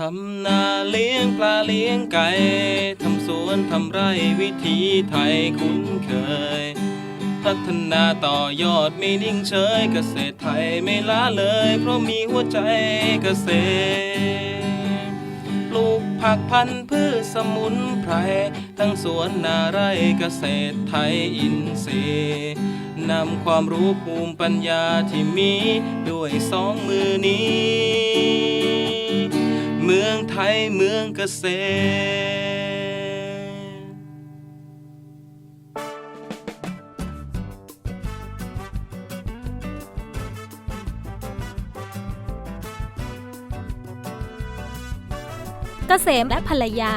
ทำนาเลี้ยงปลาเลี้ยงไก่ ทำสวนทำไร่วิถีไทยคุ้นเคย พัฒนาต่อยอดไม่นิ่งเฉยเกษตรไทยไม่ล้าเลย เพราะมีหัวใจเกษตร ปลูกผักพันธุ์พืชสมุนไพร ทั้งสวนนาไร่เกษตรไทยอินทรีย์นำความรู้ภูมิปัญญาที่มี ด้วยสองมือนี้ เมืองไทยเมืองเกษตร เกษมและภรรยา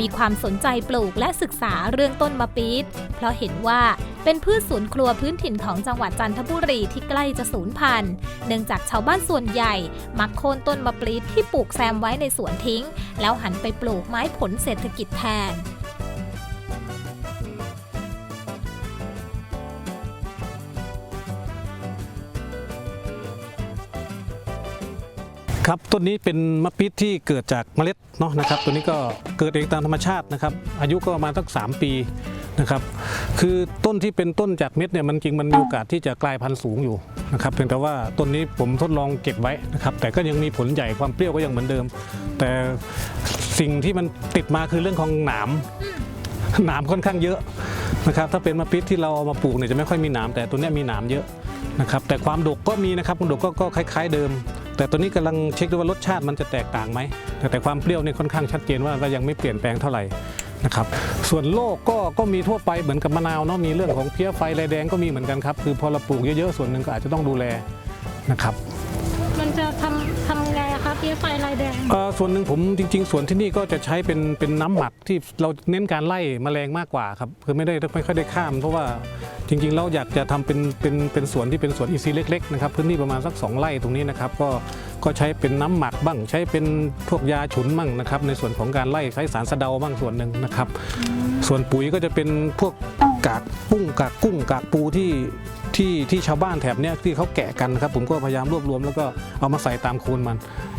มีความสนใจปลูกและศึกษาเรื่องต้นมะปี๊ด เพราะเห็นว่าเป็นพืชสวนครัวพื้นถิ่นของจังหวัดจันทบุรีที่ใกล้จะสูญพันธุ์ เนื่องจากชาวบ้านส่วนใหญ่ มักโค่นต้นมะปรี๊ดที่ปลูกแซมไว้ในสวนทิ้ง แล้วหันไปปลูกไม้ผลเศรษฐกิจแทน ครับต้นนี้เป็นมะปิดที่เกิดจากเมล็ดเนาะนะครับ ตัวนี้ก็เกิดเองตามธรรมชาตินะครับ อายุก็ประมาณสัก3ปีนะครับ คือต้นที่เป็นต้นจากเม็ดเนี่ยมันจริงมันมีโอกาสที่จะกลายพันธุ์สูงอยู่นะครับเพียงแต่ว่าต้นนี้ผมทดลองเก็บไว้นะครับ แต่ก็ยังมีผลใหญ่ความเปรี้ยวก็ยังเหมือนเดิม แต่สิ่งที่มันติดมาคือเรื่องของหนามหนามค่อนข้างเยอะนะครับ ถ้าเป็นมะปิดที่เราเอามาปลูกเนี่ยจะไม่ค่อยมีหนามแต่ตัวนี้มีหนามเยอะนะครับ แต่ความดกก็มีนะครับความดกก็ก็คล้าย ๆเดิม แต่ตัวนี้กำลังเช็คดูว่ารสชาติมันจะแตกต่างไหมแต่แต่ความเปรี้ยวเนี่ยค่อนข้างชัดเจนว่าก็ยังไม่เปลี่ยนแปลงเท่าไหร่นะครับส่วนโรคก็ก็มีทั่วไปเหมือนกับมะนาวเนาะมีเรื่องของเพี้ยไฟลายแดงก็มีเหมือนกันครับ คือพอเราปลูกเยอะๆส่วนหนึ่งก็อาจจะต้องดูแลนะครับ มันจะทำทำไงคะ เพี้ยไฟลายแดง เอ่อส่วนหนึ่งผมจริง ๆสวนที่นี่ก็จะใช้เป็นเป็นน้ำหมักที่เราเน้นการไล่แมลงมากกว่าครับคือไม่ได้ไม่ค่อยได้ข้าม เพราะว่าจริงๆเราอยากจะทำเป็นเป็นเป็นสวนที่เป็นสวนอินทรีย์เล็กๆนะครับพื้นที่ประมาณสัก 2ไร่ตรงนี้นะครับก็ก็ใช้เป็นน้ำหมักบ้าง ใช้เป็นพวกยาฉุนบ้างนะครับในส่วนของการไล่ใช้สารสะเดาบ้างส่วนหนึ่งนะครับ ส่วนปุ๋ยก็จะเป็นพวกกากปุ้งกากกุ้งกากปูที่ ที่ที่ชาวบ้านแถบเนี้ยที่เขาแกะกันนะครับผมก็พยายามรวบรวมแล้วก็เอามาใส่ตามโคนมัน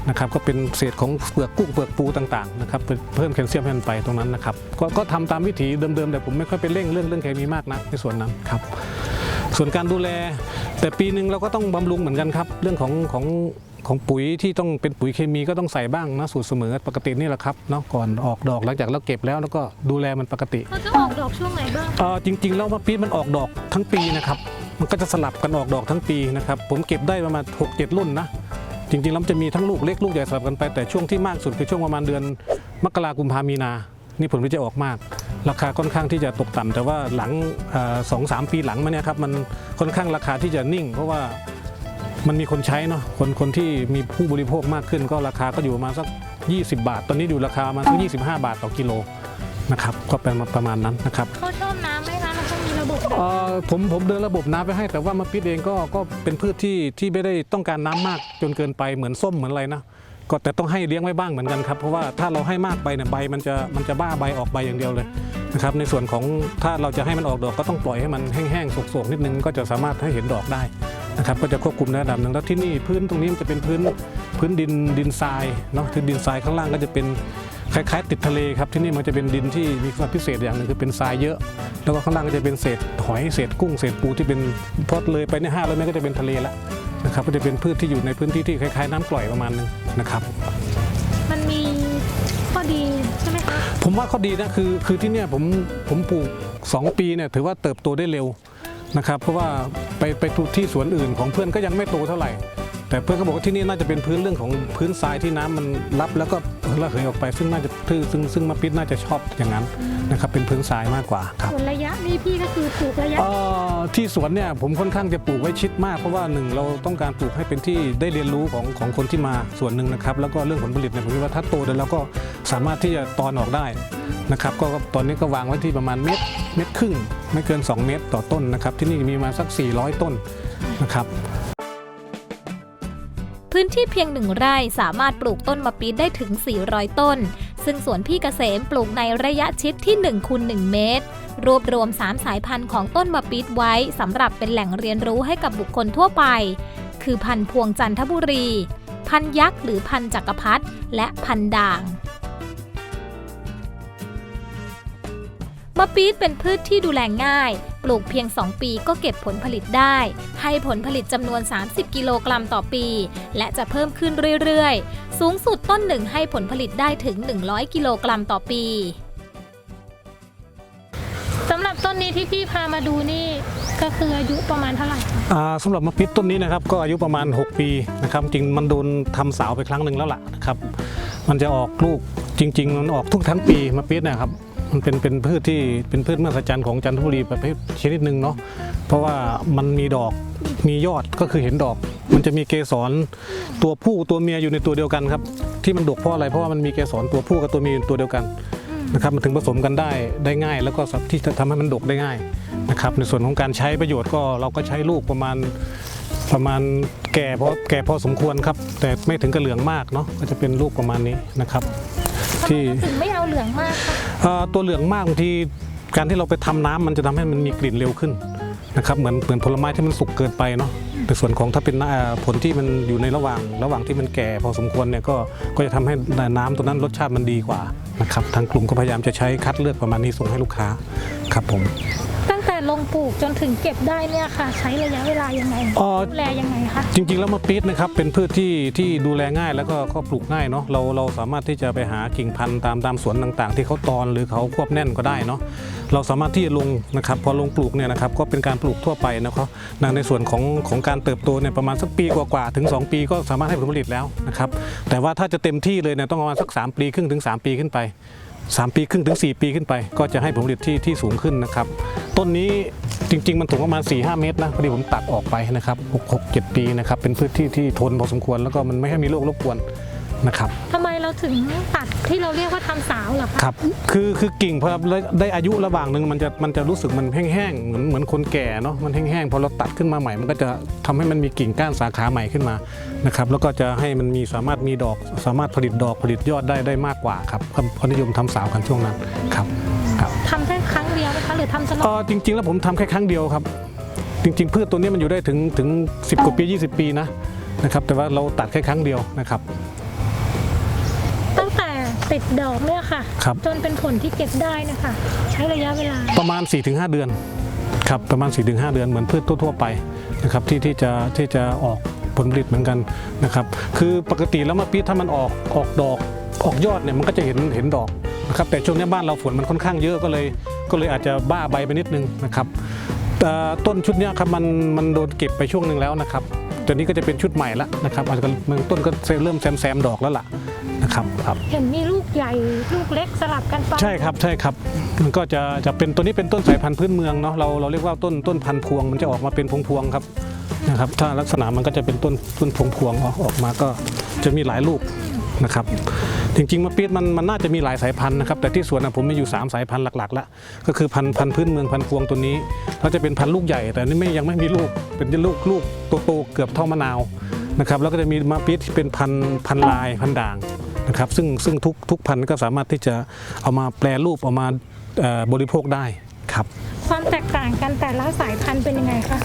นะครับก็เป็นเศษของเปลือกกุ้งเปลือกปูต่างๆนะครับเป็นเพิ่มแคลเซียมให้มันไปตรงนั้นนะครับก็ก็ทำตามวิถีเดิมๆแต่ผมไม่ค่อยไปเร่งเรื่องเรื่องเคมีมากนะในส่วนนั้นครับส่วนการดูแล แต่ปีหนึ่งเราก็ต้องบำรุงเหมือนกันครับ เรื่องของของของปุ๋ยที่ต้องเป็นปุ๋ยเคมีก็ต้องใส่บ้างนะสูตรเสมอปกตินี่แหละครับเนาะก่อนออกดอกหลังจากเราเก็บแล้วแล้วก็ดูแลมันปกติเขาจะออกดอกช่วงไหนบ้างเออจริงๆแล้วมะปี๊ดมันออกดอกทั้งปีนะครับ มันก็จะสลับกันออกดอกทั้งปีนะครับ ผมเก็บได้ประมาณ 6 7 รุ่นนะ จริงๆแล้วมันจะมีทั้งลูกเล็กลูกใหญ่สลับกันไป แต่ช่วงที่มากสุดคือช่วงประมาณเดือนมกรากุมภามีนา นี่ผลผลิตจะออกมาก ราคาค่อนข้างที่จะตกต่ำแต่ว่าหลังสองสามปีหลังมาเนี่ยครับมันค่อนข้างราคาที่จะนิ่ง เพราะว่ามันมีคนใช้เนาะคนคนที่มีผู้บริโภคมากขึ้น ก็ราคาก็อยู่ประมาณสัก 20 บาท ตอนนี้อยู่ราคามาสัก25 บาทต่อกิโลนะครับก็เป็นประมาณนั้นนะครับเขาชอบน้ำไหมคะ ระบบเอ่อผมผมเดินระบบน้ำไปให้ แต่ว่ามะปิดเองก็ก็เป็นพืชที่ที่ไม่ได้ต้องการน้ำมากจนเกินไปเหมือนส้มเหมือนอะไรนะก็แต่ต้องให้เลี้ยงไว้บ้างเหมือนกันครับเพราะว่าถ้าเราให้มากไปเนี่ยใบมันจะมันจะบ้าใบออกใบอย่างเดียวเลยนะครับในส่วนของถ้าเราจะให้มันออกดอกก็ต้องปล่อยให้มันแห้งๆโศกๆนิดนึงก็จะสามารถให้เห็นดอกได้นะครับก็จะควบคุมระดับหนึ่งแล้วที่นี่พื้นตรงนี้มันจะเป็นพื้นพื้นดินดินทรายเนาะคือดินทรายข้างล่างก็จะเป็น คล้ายๆ ติดทะเลครับที่นี่มันจะเป็นดินที่มีความพิเศษอย่างหนึ่งคือเป็นทรายเยอะ แล้วก็ข้างล่างก็จะเป็นเศษหอยเศษกุ้งเศษปูที่เป็นพอเลยไปในห้าร้อยเมตรก็จะเป็นทะเลแล้วนะครับก็จะเป็นพืชที่อยู่ในพื้นที่ที่คล้ายๆ น้ำกร่อยประมาณนึงนะครับ มันมีข้อดีใช่ไหมคะผมว่าข้อดีนะคือคือที่เนี่ยผมผมปลูก 2 ปีเนี่ยถือว่าเติบโตได้เร็วนะครับเพราะว่าไปไปที่สวนอื่นของเพื่อนก็ยังไม่โตเท่าไหร่ แต่เพื่อนก็บอกว่าที่นี่น่าจะเป็นพื้นเรื่องของพื้นทรายที่น้ำมันรับแล้วก็ระเหยออกไปซึ่งน่าจะซึ่งซึ่งมะปิดน่าจะชอบอย่างนั้นนะครับเป็นพื้นทรายมากกว่าครับ ส่วนระยะนี่พี่ก็คือปลูกระยะ เอ่อที่สวนเนี่ยผมค่อนข้างจะปลูกไว้ชิดมากเพราะว่าหนึ่งเราต้องการปลูกให้เป็นที่ได้เรียนรู้ของของคนที่มาส่วนหนึ่งนะครับ แล้วก็เรื่องผลผลิตเนี่ยผมคิดว่าถ้าโตแล้วเราก็สามารถที่จะตอนออกได้นะครับก็ตอนนี้ก็วางไว้ที่ประมาณเม็ดเม็ดครึ่ง ไม่เกิน 2 เมตรต่อต้นนะครับ ที่นี่มีมาสัก 400 ต้นนะครับ พื้นที่เพียงหนึ่งไร่สามารถปลูกต้นมะปี๊ดได้ถึง 400 ต้น ซึ่งสวนพี่เกษมปลูกในระยะชิดที่1คูณ1เมตร รวบรวม 3 สายพันธุ์ของต้นมะปี๊ดไว้สำหรับเป็นแหล่งเรียนรู้ให้กับบุคคลทั่วไป คือพันธุ์พวงจันทบุรี พันธุ์ยักษ์หรือพันธุ์จักรพรรดิและพันธุ์ด่างมะปี๊ดเป็นพืชที่ดูแลง่าย ปลูกเพียง 2 ปีก็เก็บผลผลิตได้ ให้ผลผลิตจำนวน 30 กิโลกรัมต่อปี และจะเพิ่มขึ้นเรื่อยๆ สูงสุดต้นหนึ่งให้ผลผลิตได้ถึง 100 กิโลกรัมต่อปีสำหรับต้นนี้ที่พี่พามาดูนี่ก็คืออายุประมาณเท่าไหร่คะอ่าสำหรับมะพริกต้นนี้นะครับก็อายุประมาณ 6 ปีนะครับจริงมันโดนทำสาวไปครั้งหนึ่งแล้วล่ะนะครับมันจะออกลูกจริง ๆ มันออกทุกทั้งปีมะพริกนะครับ มันเป็นเป็นพืชที่เป็นพืชมหัศจรรย์ของจันทบุรีประเภทชนิดหนึ่งเนาะเพราะว่ามันมีดอกมียอดก็คือเห็นดอก มันจะมีเกสรตัวผู้ตัวเมียอยู่ในตัวเดียวกันครับ ที่มันดกเพราะอะไรเพราะว่ามันมีเกสรตัวผู้กับตัวเมียอยู่ตัวเดียวกันนะครับมันถึงผสมกันได้ได้ง่าย แล้วก็ที่จะทำให้มันดกได้ง่ายนะครับในส่วนของการใช้ประโยชน์ก็เราก็ใช้ลูกประมาณประมาณแก่พอแก่พอสมควรครับ แต่ไม่ถึงกับเหลืองมากเนาะก็จะเป็นลูกประมาณนี้นะครับ ที่ถึงไม่เอาเหลืองมากคะตัวเหลืองมากบางทีการที่เราไปทำน้ำมันจะทำให้มันมีกลิ่นเร็วขึ้นนะครับเหมือนเหมือนผลไม้ที่มันสุกเกินไปเนาะแต่ส่วนของถ้าเป็นผลที่มันอยู่ในระหว่าง ระหว่างที่มันแก่พอสมควรเนี่ยก็ก็จะทำให้น้ำตัวนั้นรสชาติมันดีกว่า นะครับทางกลุ่มก็พยายามจะใช้คัดเลือกประมาณนี้ส่งให้ลูกค้าครับผม ตั้งแต่ลงปลูกจนถึงเก็บได้เนี่ยค่ะ ใช้ระยะเวลายังไงอ๋อ ดูแลยังไงคะจริงๆ แล้วมะปี๊ดนะครับเป็นพืชที่ที่ดูแลง่ายแล้วก็ก็ปลูกง่ายเนาะเราเราสามารถที่จะไปหากิ่งพันธุ์ตามตามสวนต่างๆ ที่เขาตอนหรือเขาควบแน่นก็ได้เนาะเราสามารถที่จะลงนะครับพอลงปลูกเนี่ยนะครับก็เป็นการปลูกทั่วไปนะครับนะในส่วนของของการเติบโตเนี่ยประมาณสักปีกว่าๆถึง 2 ปีก็สามารถให้ผลผลิตแล้วนะครับแต่ว่าถ้าจะเต็มที่เลยเนี่ยต้องประมาณสัก 3 ปีครึ่งถึง 3 ปีขึ้นไป3 ปีครึ่งถึง 4 ปีขึ้นไป ก็จะให้ผลผลิตที่ที่สูงขึ้นนะครับ ต้นนี้จริง ๆ มันสูงประมาณ 4-5 เมตรนะพอดีผมตัดออกไปนะครับ6 6 7 ปีนะครับเป็นพืชที่ที่ทนพอสมควรแล้วก็มันไม่ให้มีโรครบกวนนะครับทำไม เราถึงตัดที่เราเรียกว่าทำสาวเหรอคะครับคือคือกิ่งพอได้อายุระหว่างหนึ่งมันจะมันจะรู้สึกมันแห้งๆเหมือนเหมือนคนแก่เนาะมันแห้งๆพอเราตัดขึ้นมาใหม่ มันก็จะทำให้มันมีกิ่งก้านสาขาใหม่ขึ้นมานะครับแล้วก็จะให้มันมีสามารถมีดอก สามารถผลิตดอกผลิตยอดได้ได้มากกว่าครับเขานิยมทำสาวกันช่วงนั้นครับครับทำแค่ครั้งเดียวไหมคะหรือทำตลอเอดอจริง ๆ แล้วผมทำแค่ครั้งเดียวครับ จริง ๆ พืชตัวนี้มันอยู่ได้ถึงถึง 10 กว่าปี 20 ปีนะนะครับแต่ว่าเราตัดแค่ครั้งเดียวนะครับตั้งแต่ติดดอกเนี่ยค่ะ ครับ จนเป็นผลที่เก็บได้เนะคะ ใช้ระยะเวลา ประมาณ 4-5 เดือนครับประมาณ 4-5 เดือนเหมือนพืชทั่ว ๆ ไปนะครับที่ที่จะที่จะออกผลผลิตเหมือนกันนะครับ คือปกติแล้วมะปี๊ดถ้ามันออกออกดอกออกยอดเนี่ยมันก็จะเห็นเห็นดอกนะครับแต่ช่วงนี้บ้านเราฝนมันค่อนข้างเยอะก็เลย ก็เลยอาจจะบ้าใบไปนิดนึงนะครับแต่ต้นชุดเนี้ยครับมันมันโดนเก็บไปช่วงหนึ่งแล้วนะครับตอนนี้ก็จะเป็นชุดใหม่ละนะครับอาจจะต้นก็เริ่มแซมแซมๆดอกแล้วล่ะ นะครับครับเห็นมีลูกใหญ่ลูกเล็กสลับกันไปใช่ครับใช่ครับมันก็จะจะเป็นตัวนี้เป็นต้นสายพันธุ์พื้นเมืองเนาะเราเราเรียกว่าต้นต้นพันธุ์พวง มันจะออกมาเป็นพวงพวงๆครับนะครับถ้าลักษณะมันก็จะเป็นต้นต้นพวงพวงๆออกออกมาก็จะมีหลายลูกนะครับจริงๆมะปี๊ดมันมันน่าจะมีหลายสายพันธุ์นะครับแต่ที่สวนนะผมมีอยู่ 3 สายพันธุ์หลักๆแล้วก็คือพันธุ์พันธุ์พื้นเมืองพันธุ์พวงตัวนี้แล้วจะเป็นพันธุ์ลูกใหญ่ แต่อันนี่ไม่ยังไม่มีลูกเป็นลูกลูกโตๆเกือบเท่ามะนาวนะครับแล้วก็จะมีมะปี๊ดที่เป็นพันธุ์พันธุ์ลายพันธุ์ด่าง นะครับซึ่งซึ่งทุกทุกพันธุ์ก็สามารถที่จะเอามาแปลรูปเอามาเอ่อบริโภคได้ครับความแตกต่างกันแต่ละสายพันธุ์เป็นยังไงคะ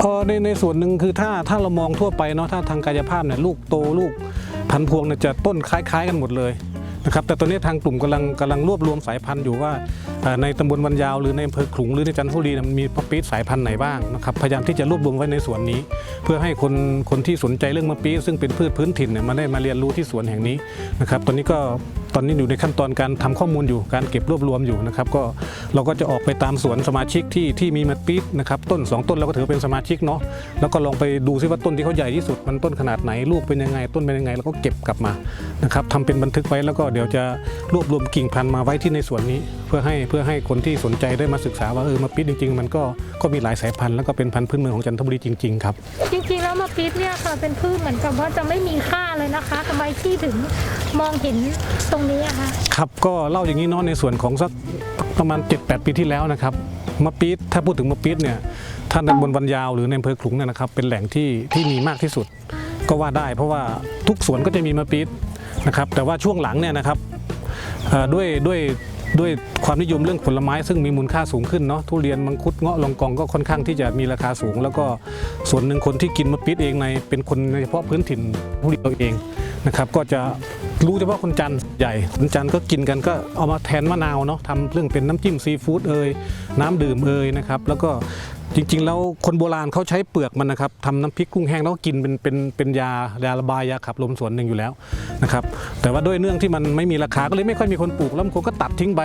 เออในในส่วนหนึ่งคือถ้าถ้าเรามองทั่วไปเนาะถ้าทางกายภาพเนี่ยลูกโตลูกพันธุ์พวงเนี่ยจะต้นคล้าย ๆ กันหมดเลย นะครับแต่ตอนนี้ทางกลุ่มกำลังกำลังรวบรวมสายพันธุ์อยู่ว่าในตำบลวันยาวหรือในอำเภอขลุงหรือในจันทบุรีมันมีมะปี๊ดสายพันธุ์ไหนบ้างนะครับพยายามที่จะรวบรวมไว้ในสวนนี้ เพื่อให้คนคนที่สนใจเรื่องมะปี๊ดซึ่งเป็นพืชพื้นถิ่นเนี่ยมาได้มาเรียนรู้ที่สวนแห่งนี้นะครับตอนนี้ก็ ตอนนี้อยู่ในขั้นตอนการทำข้อมูลอยู่การเก็บรวบรวมอยู่นะครับก็เราก็จะออกไปตามสวนสมาชิกที่ที่มีมะปี๊ดนะครับต้นสองต้นเราก็ถือเป็นสมาชิกเนาะแล้วก็ลองไปดูซิว่าต้นที่เขาใหญ่ที่สุดมันต้นขนาดไหนลูกเป็นยังไง ต้นเป็นยังไงแล้วก็เก็บกลับมานะครับทำเป็นบันทึกไว้แล้วก็เดี๋ยวจะรวบรวมกิ่งพันธุ์มาไว้ที่ในสวนนี้ เพื่อให้เพื่อให้คนที่สนใจได้มาศึกษาว่าเออมะปี๊ดจริง ๆ มันก็ก็มีหลายสายพันธุ์แล้วก็เป็นพันธุ์พื้นเมืองของจันทบุรีจริงๆครับจริงๆแล้วมะปี๊ดเนี่ยค่ะเป็นพืชเหมือนกับว่าจะไม่มีค่าเลยนะคะทำไมที่ถึงมองเห็นตรงนี้อะคะครับก็เล่าอย่างนี้เนาะในส่วนของสักประมาณ 7-8 ปีที่แล้วนะครับมะปี๊ดถ้าพูดถึงมะปี๊ดเนี่ยท่านในบนวันยาวหรือในอำเภอขลุงเนี่ยนะครับเป็นแหล่งที่ที่มีมากที่สุด ก็ว่าได้ เพราะว่าทุกสวนก็จะมีมะปี๊ดนะครับแต่ว่าช่วงหลังเนี่ยนะครับด้วยด้วยด้วยความนิยมเรื่องผลไม้ซึ่งมีมูลค่าสูงขึ้นเนาะทุเรียนมังคุดเงาะลองกองก็ค่อนข้างที่จะมีราคาสูง แล้วก็ส่วนหนึ่งคนที่กินมะปี๊ดเองในเป็นคนในเฉพาะพื้นถิ่นผู้เรียนเองนะครับก็จะ รู้เฉพาะคนจันทร์ใหญ่คนจันทร์ก็กินกันก็เอามาแทนมะนาวเนาะทำเรื่องเป็นน้ำจิ้มซีฟู้ดเอ่ยน้ำดื่มเอ่ยนะครับแล้วก็จริง ๆ แล้วคนโบราณเขาใช้เปลือกมันนะครับทำน้ำพริกกุ้งแห้งแล้วก็กินเป็นเป็นเป็นยายาระบายยาขับลมส่วนหนึ่งอยู่แล้วนะครับแต่ว่าด้วยเนื่องที่มันไม่มีราคาก็เลยไม่ค่อยมีคนปลูกแล้วคนก็ตัดทิ้งไป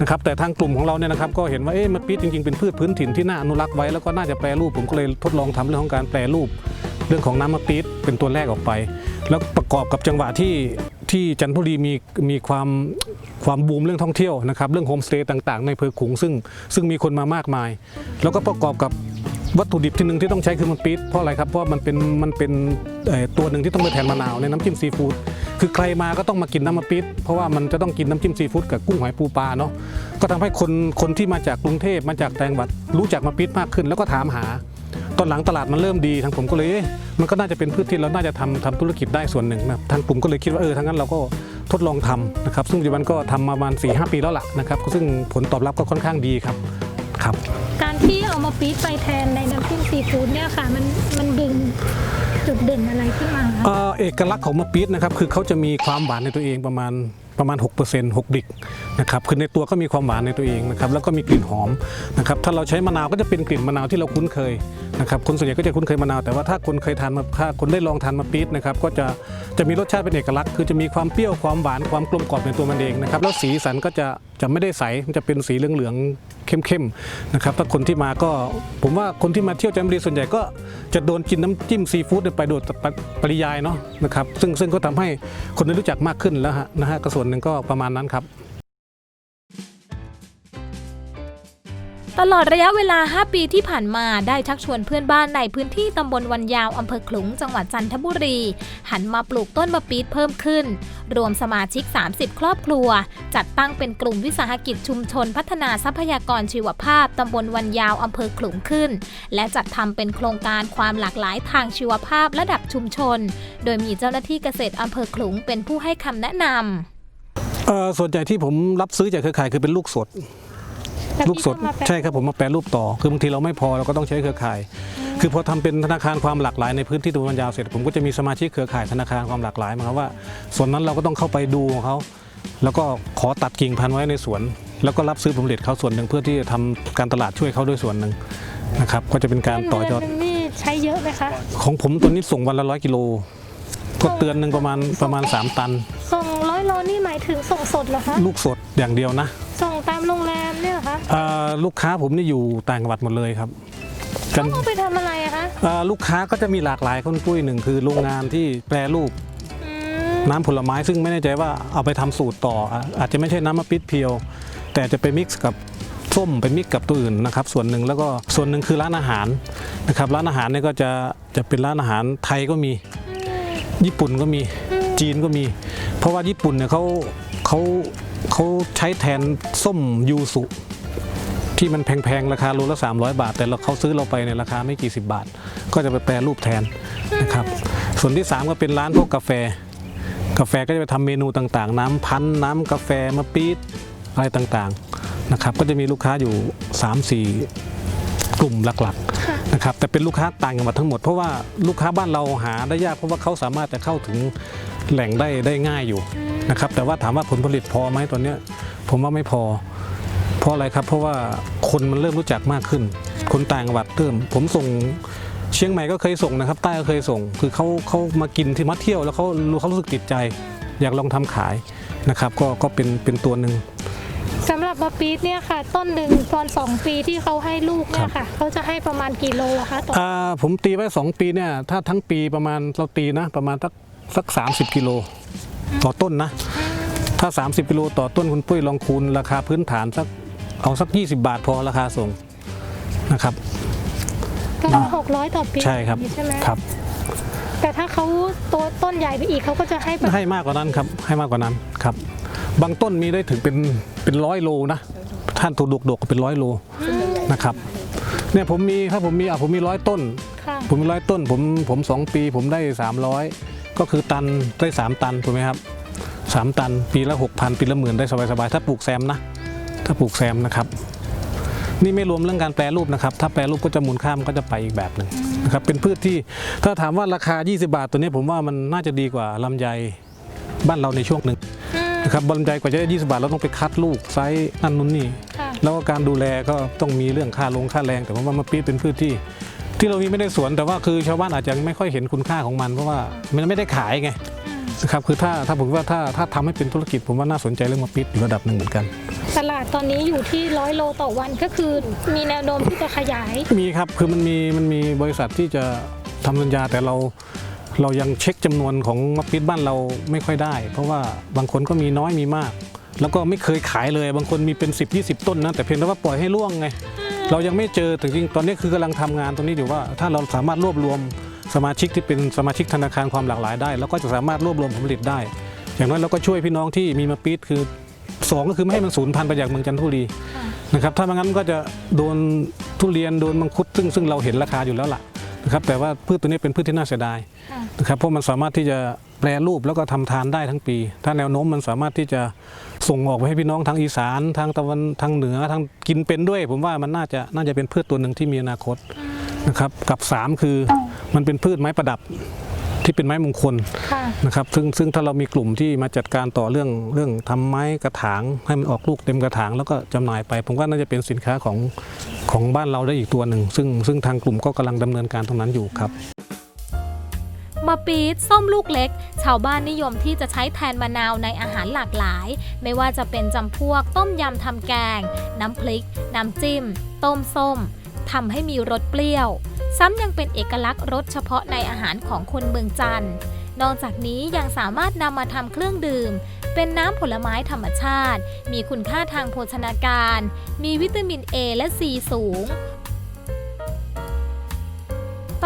นะครับแต่ทางกลุ่มของเราเนี่ยนะครับก็เห็นว่าเอ๊ะมะปี๊ดจริงๆเป็นพืชพื้นถิ่นที่น่าอนุรักษ์ไว้แล้วก็น่าจะแปรรูปผมก็เลยทดลองทำเรื่องของการแปรรูป เรื่องของน้ำมะปี๊ดเป็นตัวแรกออกไป แล้วประกอบกับจังหวะที่ ที่จันทบุรีมีมีความความบูมเรื่องท่องเที่ยวนะครับเรื่องโฮมสเตย์ต่างๆ ในเพอขุงซึ่งซึ่งมีคนมามากมาย แล้วก็ประกอบกับวัตถุดิบที่หนึ่งที่ต้องใช้คือมะปี๊ดเพราะอะไรครับเพราะมันเป็นมันเป็นตัวหนึ่งที่ต้องไปแทนมะนาวในน้ำจิ้มซีฟู้ดคือใครมาก็ต้องมากินน้ำมะปี๊ดเพราะว่ามันจะต้องกินน้ำจิ้มซีฟู้ดกับกุ้งหอยปูปลาเนาะก็ทำให้คนคนที่มาจากกรุงเทพมาจากต่างจังหวัดรู้จักมะปี๊ดมากขึ้น แล้วก็ถามหา ตอนหลังตลาดมันเริ่มดีทางผมก็เลยเอ๊ะมันก็น่าจะเป็นพืชที่เราน่าจะทำทำธุรกิจได้ส่วนหนึ่งนะทางกลุ่มก็เลยคิดว่าเออทางนั้นเราก็ทดลองทำนะครับซึ่งปัจจุบันก็ทำมาประมาณ4ีหปีแล้วล่ะนะครับซึ่งผลตอบรับก็ค่อนข้างดีครับครับ การที่เอามาปี๊ดไปแทนในน้ำจิ้มซีฟู้ดเนี่ยค่ะมันมันดึงจุดเด่นอะไรขึ้นมาคะเอ่อเอกลักษณ์ของมะปี๊ดนะครับคือเขาจะมีความหวานในตัวเองประมาณประมาณ6% 6ดิก นะครับคือในตัวก็มีความหวานในตัวเองนะครับแล้วก็มีกลิ่นหอมนะครับถ้าเราใช้มะนาวก็จะเป็นกลิ่นมะนาวที่เราคุ้นเคยนะครับคนส่วนใหญ่ก็จะคุ้นเคยมะนาวแต่ว่าถ้าคนเคยทานมาถ้าคนได้ลองทานมะปี๊ดนะครับก็จะจะมีรสชาติเป็นเอกลักษณ์ คือจะมีความเปรี้ยวความหวานความกลมกล่อมในตัวมันเองนะครับแล้วสีสันก็จะจะไม่ได้ใสมันจะเป็นสีเหลืองๆเข้มๆนะครับถ้าคนที่มาก็ผมว่าคนที่มาเที่ยวจันทบุรีส่วนใหญ่ก็จะโดนกินน้ำจิ้มซีฟู้ดไปโดยปริยายเนาะนะครับซึ่งซึ่งก็ทำให้คนได้รู้จักมากขึ้นแล้วฮะนะฮะก็ส่วนหนึ่งก็ประมาณนั้นครับ ตลอดระยะเวลา 5 ปีที่ผ่านมาได้ชักชวนเพื่อนบ้านในพื้นที่ตำบลวันยาวอำเภอขลุงจังหวัดจันทบุรี หันมาปลูกต้นมะปี๊ดเพิ่มขึ้น รวมสมาชิก 30 ครอบครัว จัดตั้งเป็นกลุ่มวิสาหกิจชุมชนพัฒนาทรัพยากรชีวภาพตำบลวันยาวอำเภอขลุงขึ้น และจัดทำเป็นโครงการความหลากหลายทางชีวภาพระดับชุมชน โดยมีเจ้าหน้าที่เกษตรอำเภอขลุงเป็นผู้ให้คำแนะนำส่วนใหญ่ที่ผมรับซื้อจากเครือข่ายคือเป็นลูกสด ลูกสดที่เข้ามาแปลใช่ครับผมมาแปรรูปต่อ คือบางทีเราไม่พอเราก็ต้องใช้เครือข่าย คือพอทำเป็นธนาคารความหลากหลายในพื้นที่ตะวันยาวเสร็จผมก็จะมีสมาชิกเครือข่ายธนาคารความหลากหลายมาครับว่าส่วนนั้นเราก็ต้องเข้าไปดูของเขาแล้วก็ขอตัดกิ่งพันธุ์ไว้ในสวน แล้วก็รับซื้อผลผลิตเขาส่วนหนึ่งเพื่อที่จะทำการตลาดช่วยเขาด้วยส่วนหนึ่งนะครับก็จะเป็นการต่อยอดเงินนี่ใช้เยอะไหมคะของผมตัวนี้ส่งวันละร้อยกิโลก็เตือนหนึ่งประมาณประมาณ 3 ตัน ส่งร้อยโลนี่หมายถึงส่งสดเหรอคะลูกสดอย่างเดียวนะ ส่งตามโรงแรมเนี่ยเหรอ คะอ่าลูกค้าผมนี่อยู่ต่างจังหวัดหมดเลยครับกันเอาไปทำอะไรอะคะอ่าลูกค้าก็จะมีหลากหลายคนปุ้ยหนึ่งคือโรงงานที่แปรรูปอืมน้ำผลไม้ ซึ่งไม่แน่ใจว่าเอาไปทำสูตรต่ออะอาจจะไม่ใช่น้ำมะปิดเพียว แต่จะไปมิกซ์กับส้มไปมิกซ์กับตัวอื่นนะครับส่วนหนึ่งแล้วก็ส่วนหนึ่งคือร้านอาหารนะครับร้านอาหารเนี่ยก็จะจะเป็นร้านอาหารไทยก็มี ญี่ปุ่นก็มีจีนก็มี เพราะว่าญี่ปุ่นเนี่ยเขาเขาเขาใช้แทนส้มยูสุ ที่มันแพงๆ ราคาโลละ 300 บาท แต่เราเขาซื้อเราไปในราคาไม่กี่สิบบาท ก็จะไปแปรรูปแทนนะครับส่วนที่ 3 ก็เป็นร้านพวกกาแฟ กาแฟก็จะไปทำเมนูต่างๆ น้ำพันน้ำกาแฟมะปี๊ดอะไรต่างๆนะครับก็จะมีลูกค้าอยู่ 3-4 กลุ่มหลักๆนะครับแต่เป็นลูกค้าต่างจังหวัดทั้งหมดเพราะว่าลูกค้าบ้านเราหาได้ยากเพราะว่าเขาสามารถจะเข้าถึงแหล่งได้ได้ง่ายอยู่นะครับแต่ว่าถามว่าผลผลิตพอไหมตอนเนี้ยผมว่าไม่พอ เพราะอะไรครับ เพราะว่าคนมันเริ่มรู้จักมากขึ้น คนต่างจังหวัดเริ่ม ผมส่งเชียงใหม่ก็เคยส่งนะครับ ใต้ก็เคยส่ง คือเขาเขามากินที่มาเที่ยวแล้วเขารู้เขารู้สึกติดใจ อยากลองทำขายนะครับ ก็ก็เป็นเป็นตัวหนึ่งสำหรับมะปี๊ดเนี่ยค่ะ ต้นหนึ่งตอนสองปีที่เขาให้ลูกเนี่ยค่ะเขาจะให้ประมาณกี่โลอะคะต่ออ่าผมตีไว้ 2 ปีเนี่ยถ้าทั้งปีประมาณเราตีนะ ประมาณสักสัก30กิโลต่อต้นนะ ถ้า 30กิโลต่อต้นคุณปุ้ยลองคูณราคาพื้นฐานสัก เอาสัก 20 บาทพอราคาส่งนะครับประมาณหกร้อยต่อปีใช่ครับใช่ไหมครับ แต่ถ้าเขาตัวต้นใหญ่ไปอีกเขาก็จะให้แบบให้มากกว่านั้นครับ ให้มากกว่านั้นครับ บางต้นมีได้ถึงเป็นเป็นร้อยโลนะ ท่านถูกดกดกๆเป็นร้อยโลนะครับ เนี่ยผมมีถ้าผมมีอะผมมีร้อยต้น ค่ะผมมีร้อยต้น ผมผมสองปี ผมได้ 300 ก็คือตันได้ 3 ตันถูกไหมครับสามตันปีละหกพันปีละหมื่นได้สบายๆ ถ้าปลูกแซมนะ ถ้าปลูกแซมนะครับ นี่ไม่รวมเรื่องการแปรรูปนะครับ ถ้าแปรรูปก็จะมูลค่ามันก็จะไปอีกแบบหนึ่งนะครับเป็นพืชที่ถ้าถามว่าราคา 20 บาทตัวนี้ผมว่ามันน่าจะดีกว่าลำไยบ้านเราในช่วงหนึ่งนะครับลำไยกว่าจะได้ 20 บาทเราต้องไปคัดลูกไซส์นั่นนู่นนี่ค่ะแล้วก็การดูแลก็ต้องมีเรื่องค่าลงค่าแรง แต่ว่ามะปี๊ดเป็นพืชที่ที่เรามีไม่ได้สวนแต่ว่าคือชาวบ้านอาจจะไม่ค่อยเห็นคุณค่าของมันเพราะว่ามันไม่ได้ขายไงนะ ครับคือถ้าถ้าผมว่าถ้าถ้าทำให้เป็นธุรกิจผมว่าน่าสนใจเรื่องมะปี๊ดอยู่ระดับหนึ่งเหมือนกัน ตลาดตอนนี้อยู่ที่ร้อยโลต่อวันก็คือมีแนวโน้มที่จะขยาย มีครับคือมันมีมันมีบริษัทที่จะทำสัญญาแต่เราเรายังเช็คจำนวนของมะปี๊ดบ้านเราไม่ค่อยได้ เพราะว่าบางคนก็มีน้อยมีมาก แล้วก็ไม่เคยขายเลย บางคนมีเป็น 10 20 ต้นนะแต่เพียงแต่ว่าปล่อยให้ร่วงไง เรายังไม่เจอแต่จริงๆตอนนี้คือกำลังทำงานตรงนี้อยู่ว่า ถ้าเราสามารถรวบรวม สมาชิกที่เป็นสมาชิกธนาคารความหลากหลายได้เราก็จะสามารถรวบรวมผลผลิตได้ อย่างน้อยเราก็ช่วยพี่น้องที่มีมะปี๊ดคือสองก็คือไม่ให้มันสูญพันธุ์ไปจากเมืองจันทบุรีนะครับถ้าไม่งั้นก็จะโดนทุเรียนโดนมังคุดซึ่งซึ่งเราเห็นราคาอยู่แล้วล่ะนะครับแต่ว่าพืชตัวนี้เป็นพืชที่น่าเสียดายนะครับเพราะมันสามารถที่จะแปรรูปแล้วก็ทำทานได้ทั้งปี ถ้าแนวโน้มมันสามารถที่จะส่งออกไปให้พี่น้องทางอีสานทางตะวันทางเหนือทางกินเป็นด้วย ผมว่ามันน่าจะน่าจะเป็นพืชตัวหนึ่งที่มีอนาคต นะครับกับสามคือมันเป็นพืชไม้ประดับที่เป็นไม้มงคลค่ะนะครับซึ่งซึ่งถ้าเรามีกลุ่มที่มาจัดการต่อเรื่องเรื่องทำไม้กระถางให้มันออกลูกเต็มกระถางแล้วก็จำหน่ายไป ผมว่าน่าจะเป็นสินค้าของของบ้านเราได้อีกตัวหนึ่ง ซึ่งซึ่งทางกลุ่มก็กำลังดำเนินการตรงนั้นอยู่ครับมะปี๊ดส้มลูกเล็ก ชาวบ้านนิยมที่จะใช้แทนมะนาวในอาหารหลากหลาย ไม่ว่าจะเป็นจำพวกต้มยำทำแกง น้ำพริก น้ำจิ้ม ต้มส้ม ทำให้มีรสเปรี้ยว ซ้ำยังเป็นเอกลักษณ์รสเฉพาะในอาหารของคนเมืองจันทร์ นอกจากนี้ยังสามารถนำมาทำเครื่องดื่ม เป็นน้ำผลไม้ธรรมชาติ มีคุณค่าทางโภชนาการ มีวิตามินเอและซีสูง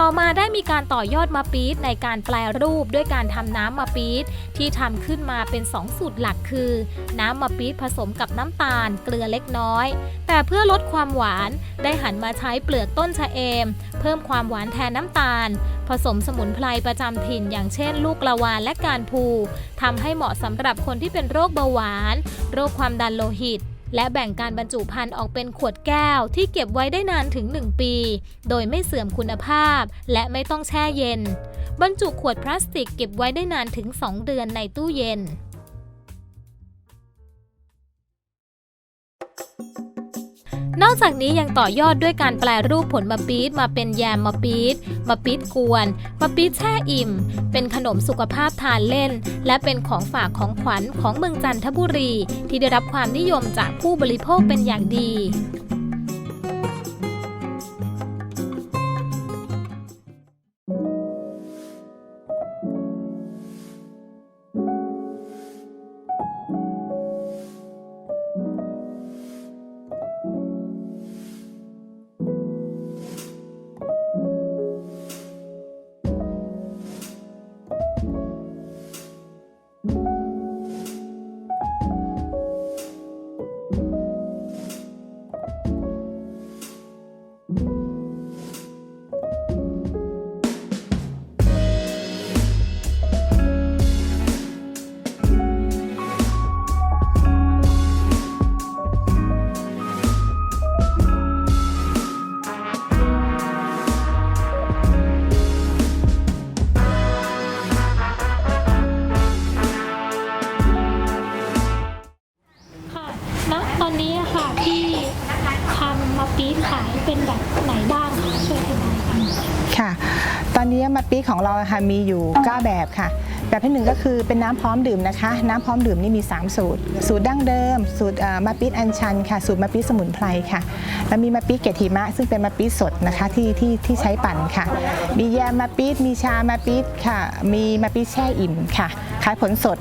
ต่อมาได้มีการต่อยอดมะปี๊ดในการแปลรูปด้วยการทำน้ำมะปี๊ดที่ทำขึ้นมาเป็น 2 สูตรหลักคือ น้ำมะปี๊ดผสมกับน้ำตาลเกลือเล็กน้อย แต่เพื่อลดความหวานได้หันมาใช้เปลือกต้นชะเอม เพิ่มความหวานแทนน้ำตาล ผสมสมุนไพรประจำถิ่น อย่างเช่น ลูกกระวานและการพูทำให้เหมาะสำหรับคนที่เป็นโรคเบาหวาน โรคความดันโลหิต และแบ่งการบรรจุภัณฑ์ออกเป็นขวดแก้วที่เก็บไว้ได้นานถึง 1 ปี โดยไม่เสื่อมคุณภาพ และไม่ต้องแช่เย็น บรรจุขวดพลาสติกเก็บไว้ได้นานถึง 2 เดือนในตู้เย็น นอกจากนี้ยังต่อยอดด้วยการแปลรูปผลมะปี๊ดมาเป็นแยมมะปี๊ดมะปี๊ดกวนมะปี๊ดแช่อิ่ม เป็นขนมสุขภาพทานเล่น และเป็นของฝากของขวัญของเมืองจันทบุรี ที่ได้รับความนิยมจากผู้บริโภคเป็นอย่างดี ของเราค่ะมีอยู่ 9 แบบค่ะ แบบที่หนึ่งก็คือเป็นน้ำพร้อมดื่มนะคะ น้ำพร้อมดื่มนี่มี 3 สูตร สูตรดั้งเดิม สูตรมะปี๊ดอัญชันค่ะ สูตรมะปี๊ดสมุนไพรค่ะ แล้วมีมะปี๊ดเกทิมะ ซึ่งเป็นมะปี๊ดสดนะคะที่ที่ที่ใช้ปั่นค่ะ มีแยมมะปี๊ดมีชามะปี๊ดค่ะ มีมะปี๊ดแช่อิ่มค่ะ ขายผลสด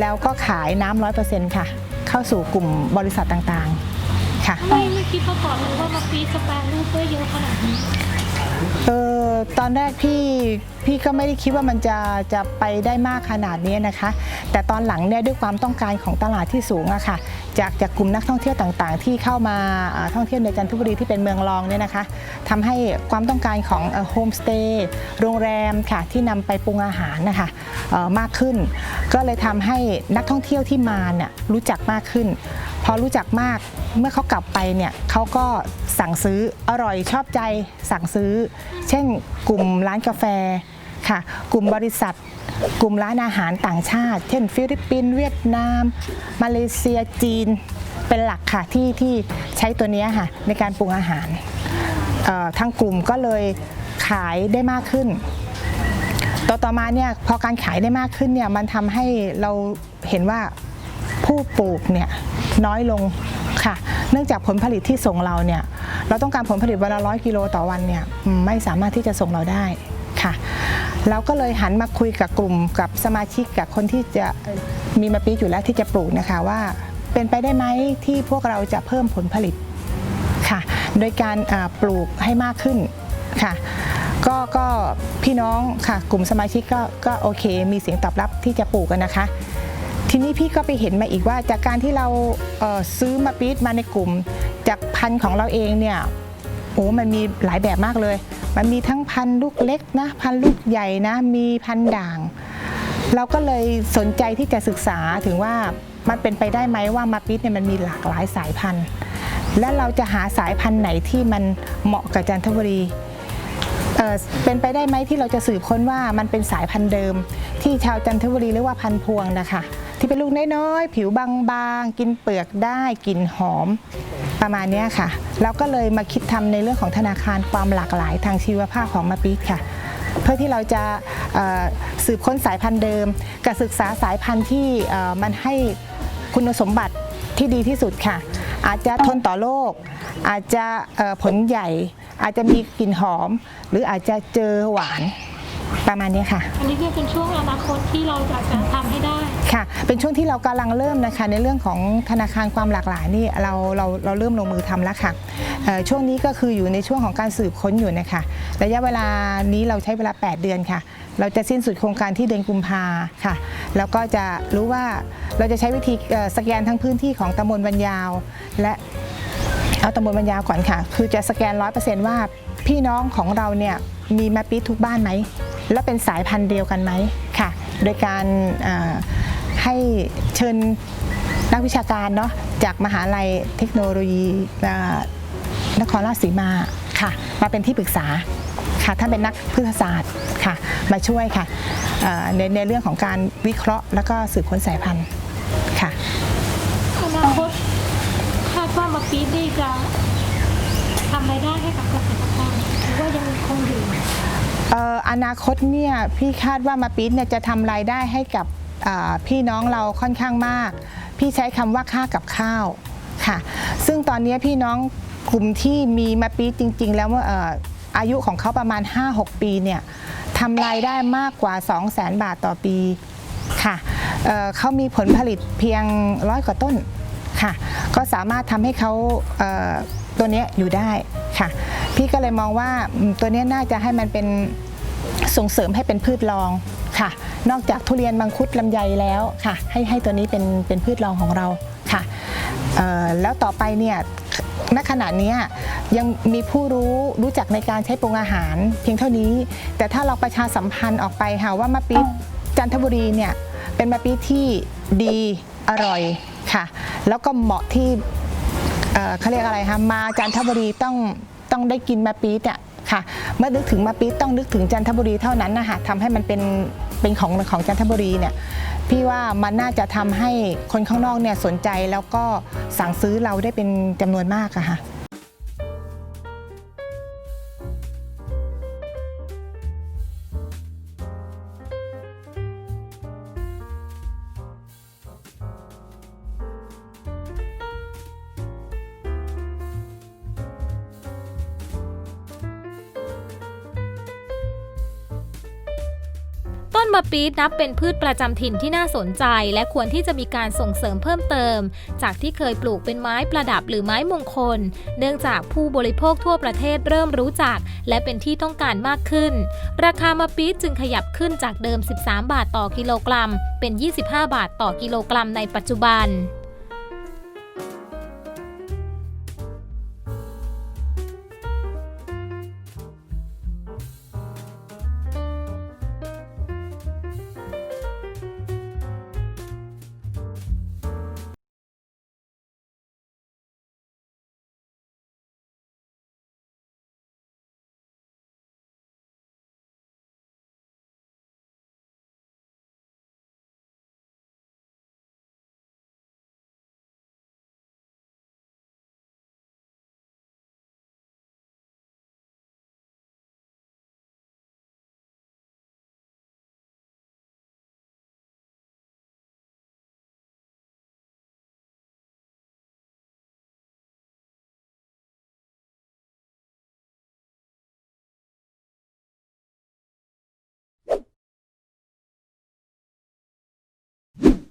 แล้วก็ขายน้ำร้อยเปอร์เซ็นต์ค่ะ เข้าสู่กลุ่มบริษัทต่างๆค่ะไม่ไม่คิดมาก่อนเลยว่ามะปี๊ดจะแปลรูปได้เยอะขนาดนี้ เออตอนแรกพี่พี่ก็ไม่ได้คิดว่ามันจะจะไปได้มากขนาดนี้นะคะ แต่ตอนหลังเนี่ยด้วยความต้องการของตลาดที่สูงอะค่ะ จากจากกลุ่มนักท่องเที่ยวต่างๆ ที่เข้ามาท่องเที่ยวในจันทบุรีที่เป็นเมืองรองเนี่ยนะคะทำให้ความต้องการของโฮมสเตย์โรงแรมค่ะที่นำไปปรุงอาหารนะคะมากขึ้น ก็เลยทำให้นักท่องเที่ยวที่มาเนี่ยรู้จักมากขึ้น พอรู้จักมากเมื่อเขากลับไปเนี่ยเขาก็สั่งซื้ออร่อยชอบใจสั่งซื้อ เช่นกลุ่มร้านกาแฟค่ะ กลุ่มบริษัท กลุ่มร้านอาหารต่างชาติ เช่น ฟิลิปปินส์เวียดนาม มาเลเซียจีน เป็นหลักค่ะที่ที่ใช้ตัวนี้ค่ะในการปรุงอาหารเอ่อทางกลุ่มก็เลยขายได้มากขึ้นต่อต่อมาเนี่ยพอการขายได้มากขึ้นเนี่ยมันทำให้เราเห็นว่า ผู้ปลูกเนี่ยน้อยลงค่ะ เนื่องจากผลผลิตที่ส่งเราเนี่ยเราต้องการผลผลิตวันละร้อยกิโลต่อวันเนี่ยไม่สามารถที่จะส่งเราได้ค่ะเราก็เลยหันมาคุยกับกลุ่มกับสมาชิกกับคนที่จะมีมาปีอยู่แล้วที่จะปลูกนะคะว่าเป็นไปได้ไหมที่พวกเราจะเพิ่มผลผลิตค่ะ โดยการปลูกให้มากขึ้นค่ะก็ก็พี่น้องค่ะกลุ่มสมาชิกก็ก็โอเค มีเสียงตอบรับที่จะปลูกกันนะคะ ทีนี้พี่ก็ไปเห็นมาอีกว่าจากการที่เราเซื้อมาปี๊ดมาในกลุ่ม จากพันธุ์ของเราเองเนี่ยโอ้มันมีหลายแบบมากเลย มันมีทั้งพันธุ์ลูกเล็กนะ พันธุ์ลูกใหญ่นะ มีพันธุ์ด่าง เราก็เลยสนใจที่จะศึกษาถึงว่ามันเป็นไปได้ไหมว่ามาปิดเนี่ยมันมีหลากหลายสายพันธุ์ และเราจะหาสายพันธุ์ไหนที่มันเหมาะกับจันทบุรีเเป็นไปได้ไหมที่เราจะสืบค้นว่ามันเป็นสายพันธุ์เดิม ที่ชาวจันทบุรีเรียกว่าพันธุ์พวงนะคะ ที่เป็นลูกน้อยๆผิวบางๆ กินเปลือกได้กลิ่นหอม ประมาณนี้ค่ะ เราก็เลยมาคิดทำในเรื่องของธนาคารความหลากหลายทางชีวภาพของมาปิดค่ะ เพื่อที่เราจะสืบค้นสายพันธุ์เดิม กับศึกษาสายพันธุ์ที่มันให้คุณสมบัติที่ดีที่สุดค่ะ อาจจะทนต่อโรคอาจจะผลใหญ่ อาจจะมีกลิ่นหอม หรืออาจจะเจอหวาน ประมาณเนี้ยค่ะ อันนี้คือเป็นช่วงอนาคตที่เราอยากจะทำให้ได้ ค่ะ เป็นช่วงที่เรากำลังเริ่มนะคะ ในเรื่องของธนาคารความหลากหลายนี่เราเราเราเริ่มลงมือทำแล้วค่ะเอ่อช่วงนี้ก็คืออยู่ในช่วงของการสืบค้นอยู่นะคะระยะเวลานี้เราใช้เวลา 8 เดือนค่ะ เราจะสิ้นสุดโครงการที่เดือนกุมภาค่ะ แล้วก็จะรู้ว่าเราจะใช้วิธีเอ่อสแกนทั้งพื้นที่ของตำบลบรรยาว และเอาตำบลบรรยาวก่อนค่ะ คือจะสแกนร้อยเปอร์เซนต์ว่าพี่น้องของเราเนี่ย มีมาปิดทุกบ้านไหม แล้วเป็นสายพันธุ์เดียวกันไหมค่ะ โดยการให้เชิญนักวิชาการเนาะจากมหาลัยเทคโนโลยีนครราชสีมาค่ะ มาเป็นที่ปรึกษาค่ะท่านเป็นนักพืชศาสตร์ค่ะ มาช่วยค่ะในในเรื่องของการวิเคราะห์ แล้วก็สืบค้นสายพันธุ์ค่ะอนาคตคาดว่ามาปีนี่จะทำรายได้ให้กับเกษตร กรหรือว่ายังคงอยู่เอ่ออนาคตเนี่ยพี่คาดว่ามาปิดเนี่ยจะทำรายได้ให้กับอ่าพี่น้องเราค่อนข้างมาก พี่ใช้คำว่าค่ากับข้าวค่ะ ซึ่งตอนนี้พี่น้องกลุ่มที่มีมาปีดจริง ๆ แล้วเอ่ออายุของเขาประมาณ 5-6 ปีเนี่ยทำรายได้มากกว่า 2 0 0 0 0 0 บาทต่อปีค่ะเอ่อเขามีผลผลิตเพียงร้อยกว่าต้น ค่ะก็สามารถทำให้เขาเอ่อ ตัวนี้อยู่ได้ค่ะ พี่ก็เลยมองว่าตัวนี้น่าจะให้มันเป็นส่งเสริมให้เป็นพืชรองค่ะ นอกจากทุเรียนมังคุดลำไยแล้วค่ะ ให้ให้ตัวนี้เป็นเป็นพืชรองของเราค่ะแล้วต่อไปเนี่ยณขณะนี้ยยังมีผู้รู้รู้จักในการใช้ปรุงอาหาร เพียงเท่านี้ แต่ถ้าเราประชาสัมพันธ์ออกไปค่ะว่ามะปี๊ดจันทบุรีเนี่ยเป็นมะปี๊ดที่ดีอร่อยค่ะ แล้วก็เหมาะที่ เอ่อเขาเรียกอะไรคะมาจันทบุรีต้องต้องได้กินมาปี๊ดอ่ยค่ะ เมื่อนึกถึงมาปี๊ดต้องนึกถึงจันทบุรีเท่านั้นนะคะทำให้มันเป็นเป็นของของจันทบุรีเนี่ยพี่ว่ามันน่าจะทำให้คนข้างนอกเนี่ยสนใจแล้วก็สั่งซื้อเราได้เป็นจำนวนมากอะค่ะ ต้นมะปี๊ดนับเป็นพืชประจำถิ่นที่น่าสนใจ และควรที่จะมีการส่งเสริมเพิ่มเติม จากที่เคยปลูกเป็นไม้ประดับหรือไม้มงคล เนื่องจากผู้บริโภคทั่วประเทศเริ่มรู้จัก และเป็นที่ต้องการมากขึ้น ราคามะปี๊ดจึงขยับขึ้นจากเดิม 13 บาทต่อกิโลกรัม เป็น 25 บาทต่อกิโลกรัมในปัจจุบัน